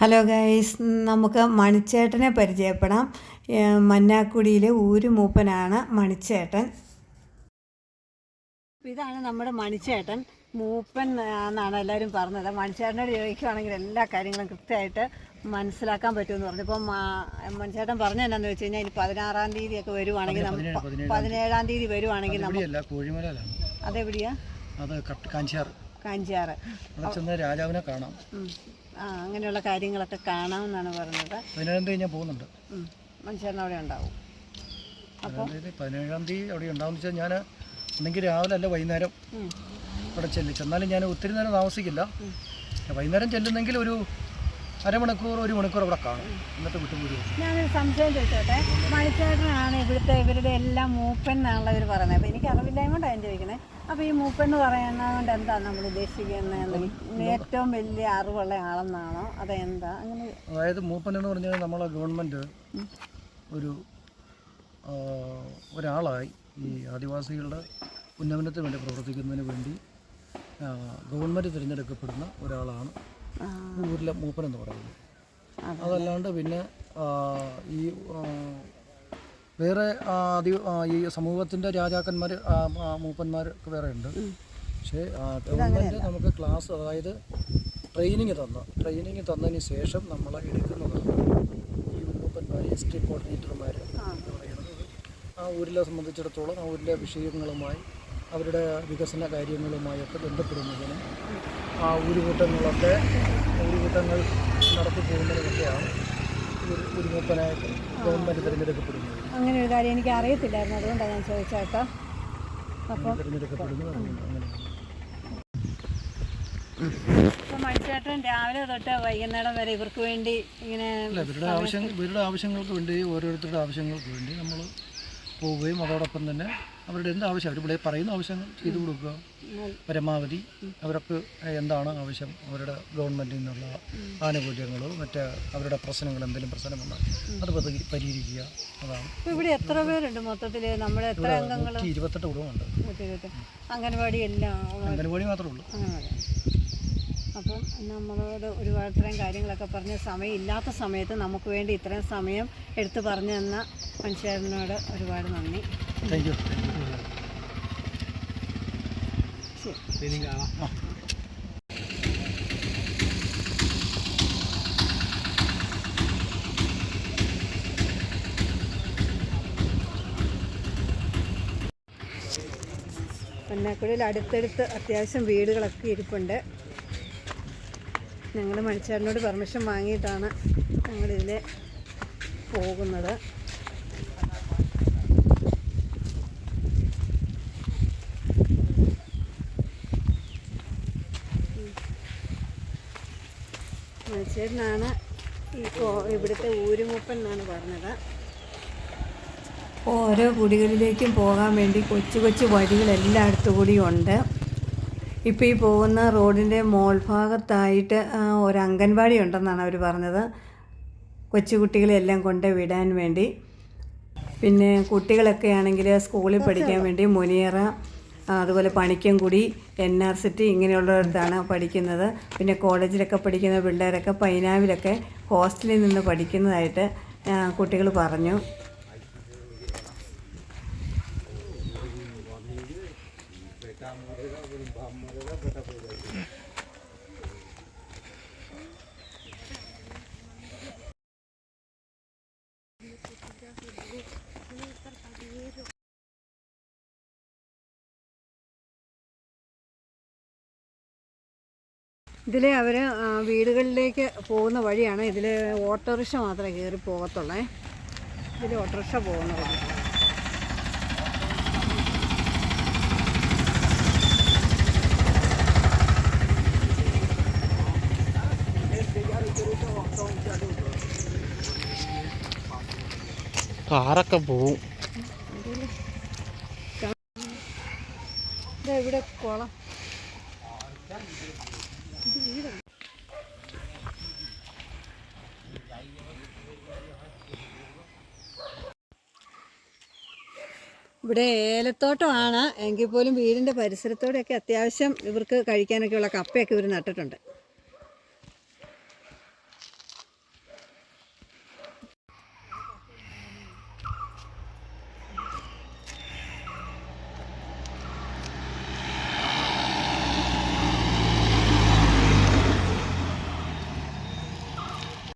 Hello guys നമുക്ക് മണിച്ചേട്ടനെ പരിചയപ്പെടാം. മന്നാക്കുടിയിലെ ഊരു മൂപ്പനാണ് മണിച്ചേട്ടൻ. ഇതാണ് നമ്മുടെ മണിച്ചേട്ടൻ. മൂപ്പൻ എന്നാണ് എല്ലാവരും പറഞ്ഞത്. മണിച്ചേട്ടനോട് ചോദിക്കുകയാണെങ്കിൽ എല്ലാ കാര്യങ്ങളും കൃത്യമായിട്ട് മനസ്സിലാക്കാൻ പറ്റുമെന്ന് പറഞ്ഞു. ഇപ്പം മണിച്ചേട്ടൻ പറഞ്ഞ എന്നാന്ന് വെച്ച് കഴിഞ്ഞാൽ ഇനി പതിനാറാം തീയതി ഒക്കെ വരുവാണെങ്കിൽ നമുക്ക് പതിനേഴാം തീയതി. വരുവാണെങ്കിൽ കോഴിമലയിലാണ് അതെവിടെയാ? അത് ചെന്ന് രാജാവിനെ കാണാം. ആ അങ്ങനെയുള്ള കാര്യങ്ങളൊക്കെ കാണാമെന്നാണ് പറഞ്ഞത്. പതിനേഴാം തീയതി ഞാൻ പോകുന്നുണ്ട്. മനുഷ്യൻ അവിടെ ഉണ്ടാവും. പതിനേഴാം തീയതി പതിനേഴാം തീയതി അവിടെ ഉണ്ടാവും വെച്ചാൽ ഞാൻ ഒന്നെങ്കിൽ രാവിലെ അല്ല വൈകുന്നേരം. അവിടെ ചെല്ലും. ചെന്നാലും ഞാൻ ഒത്തിരി നേരം താമസിക്കില്ല. വൈകുന്നേരം ചെല്ലുന്നെങ്കിൽ ഒരു അരമണിക്കൂർ ഒരു മണിക്കൂർ അവിടെ കാണും. എന്നിട്ട് വിട്ടുപോരും ഞാനൊരു സംശയം ചോദിച്ചോട്ടെ? മണിച്ചേട്ടനാണ് ഇവിടുത്തെ ഇവരുടെ എല്ലാം മൂപ്പൻ എന്നാണല്ലോ ഇവർ പറയുന്നത്. അപ്പോൾ എനിക്ക് അറിവില്ലായ്മ കൊണ്ടാണ് ഞാൻ ചോദിക്കുന്നത് അപ്പോൾ ഈ മൂപ്പൻ എന്ന് പറയുന്നത് കൊണ്ട് എന്താ നമ്മൾ ഉദ്ദേശിക്കുന്നത് ഏറ്റവും വലിയ അറിവുള്ള ആളെന്നാണോ? അതെന്താ അങ്ങനെ അതായത് മൂപ്പൻ എന്ന് പറഞ്ഞാൽ നമ്മളെ ഗവൺമെന്റ് ഒരു ഒരാളായി ഈ ആദിവാസികളുടെ ഉന്നമനത്തിന് വേണ്ടി പ്രവർത്തിക്കുന്നതിന് വേണ്ടി ഗവൺമെന്റ് തിരഞ്ഞെടുക്കപ്പെടുന്ന ഒരാളാണ് ഊരിലെ മൂപ്പനെന്ന് പറയുന്നത് അതെ. അതല്ലാണ്ട് പിന്നെ ഈ വേറെ അതി ഈ സമൂഹത്തിന്റെ രാജാക്കന്മാർ മൂപ്പന്മാരൊക്കെ വേറെ ഉണ്ട്. പക്ഷേ ഗവൺമെന്റ് നമുക്ക് ക്ലാസ് അതായത് ട്രെയിനിങ് തന്ന ട്രെയിനിങ് തന്നതിന് ശേഷം നമ്മൾ എടുക്കുന്നതാണ് ഈ മൂപ്പന്മാർ എസ് ടി കോർഡിനേറ്റർമാർ എന്ന് പറയുന്നത്. ആ ഊരിലെ സംബന്ധിച്ചിടത്തോളം ആ ഊരിലെ വിഷയങ്ങളുമായി അവരുടെ വികസന കാര്യങ്ങളുമായൊക്കെ ബന്ധപ്പെടുന്നതിനും ആ ഊരുകൂട്ടങ്ങളൊക്കെ ഊരുകൂട്ടങ്ങൾ നടത്തി പോകുന്നതിനൊക്കെയാണ് ഊരുമൂപ്പനായിട്ട് ഗവൺമെന്റ് തിരഞ്ഞെടുക്കപ്പെടുന്നത്. അങ്ങനെ ഒരു കാര്യം എനിക്ക് അറിയത്തില്ലായിരുന്നു അതുകൊണ്ടാണ് ഞാൻ ചോദിച്ചേട്ടോ. അപ്പം തിരഞ്ഞെടുക്കപ്പെടുന്നത് അതുകൊണ്ട് അങ്ങനെയാണ്. ഇപ്പം മണിച്ചേട്ടൻ രാവിലെ തൊട്ട് വൈകുന്നേരം വരെ ഇവർക്ക് വേണ്ടി ഇങ്ങനെ ഇവരുടെ ആവശ്യം ഇവരുടെ ആവശ്യങ്ങൾക്ക് വേണ്ടി ഓരോരുത്തരുടെ ആവശ്യങ്ങൾക്ക് വേണ്ടി നമ്മൾ പോവുകയും അതോടൊപ്പം തന്നെ അവരുടെ എന്ത് ആവശ്യം അവർ ഇവിടെ പറയുന്ന ആവശ്യങ്ങൾ ചെയ്തു കൊടുക്കുക. പരമാവധി അവർക്ക് എന്താണ് ആവശ്യം? അവരുടെ ഗവൺമെന്റിൽ നിന്നുള്ള ആനുകൂല്യങ്ങളോ മറ്റ് അവരുടെ പ്രശ്നങ്ങൾ എന്തെങ്കിലും പ്രശ്നമുണ്ടോ? അത് പരി- പരിഹരിക്കുക. അതാണ്. ഇവിടെ എത്ര പേരുണ്ട് മൊത്തത്തിൽ നമ്മുടെ എത്ര അംഗങ്ങൾ ഇരുപത്തെട്ട് കുടുംബമുണ്ട്. അംഗൻവാടി എല്ലാം അംഗൻവാടി മാത്രമേ ഉള്ളൂ. അപ്പം നമ്മളോട് ഒരുപാട് ഇത്രയും കാര്യങ്ങളൊക്കെ പറഞ്ഞ് സമയം ഇല്ലാത്ത സമയത്ത് നമുക്ക് വേണ്ടി ഇത്രയും സമയം എടുത്തു പറഞ്ഞു തന്ന മനുഷ്യരനോട് ഒരുപാട് നന്ദി. താങ്ക് യു ശരി. പന്നാക്കുടിയിൽ അടുത്തടുത്ത് അത്യാവശ്യം വീടുകളൊക്കെ ഇരിപ്പുണ്ട്. ഞങ്ങൾ മണിച്ചാറിനോട് പെർമിഷൻ വാങ്ങിയിട്ടാണ് ഞങ്ങളിതിൽ പോകുന്നത്. മണിച്ചേരനാണ് ഈ ഇവിടുത്തെ ഊരുമുപ്പൻ എന്നാണ് പറഞ്ഞത്. ഓരോ കുടികളിലേക്കും പോകാൻ വേണ്ടി കൊച്ചു കൊച്ചു വഴികൾ എല്ലായിടത്തു കൂടിയും ഉണ്ട്. ഇപ്പോൾ ഈ പോകുന്ന റോഡിന്റെ മോൾ ഭാഗത്തായിട്ട് ഒരു അംഗൻവാടി ഉണ്ടെന്നാണ് അവർ പറഞ്ഞത്. കൊച്ചുകുട്ടികളെല്ലാം കൊണ്ട് വിടാൻ വേണ്ടി. പിന്നെ കുട്ടികളൊക്കെ ആണെങ്കിൽ സ്കൂളിൽ പഠിക്കാൻ വേണ്ടി മുനിയറ അതുപോലെ പണിക്കൻകുടി എൻ ആർ സിറ്റി ഇങ്ങനെയുള്ളിടത്താണ് പഠിക്കുന്നത്. പിന്നെ കോളേജിലൊക്കെ പഠിക്കുന്ന പിള്ളേരൊക്കെ പൈനാവിലൊക്കെ ഹോസ്റ്റലിൽ നിന്ന് പഠിക്കുന്നതായിട്ട് കുട്ടികൾ പറഞ്ഞു. ഇതിൽ അവർ വീടുകളിലേക്ക് പോകുന്ന വഴിയാണ് ഇതിൽ ഓട്ടോറിക്ഷ മാത്രമേ കയറി പോകത്തുള്ളേ. ഇതിൽ ഓട്ടോറിക്ഷ പോകുന്ന വഴി കാറൊക്കെ പോവും. ഇവിടെ ഇവിടെ ഏലത്തോട്ടമാണ്. എങ്കിൽ പോലും വീടിന്റെ പരിസരത്തോടെയൊക്കെ അത്യാവശ്യം ഇവർക്ക് കഴിക്കാനൊക്കെയുള്ള കപ്പയൊക്കെ ഇവർ നട്ടിട്ടുണ്ട്.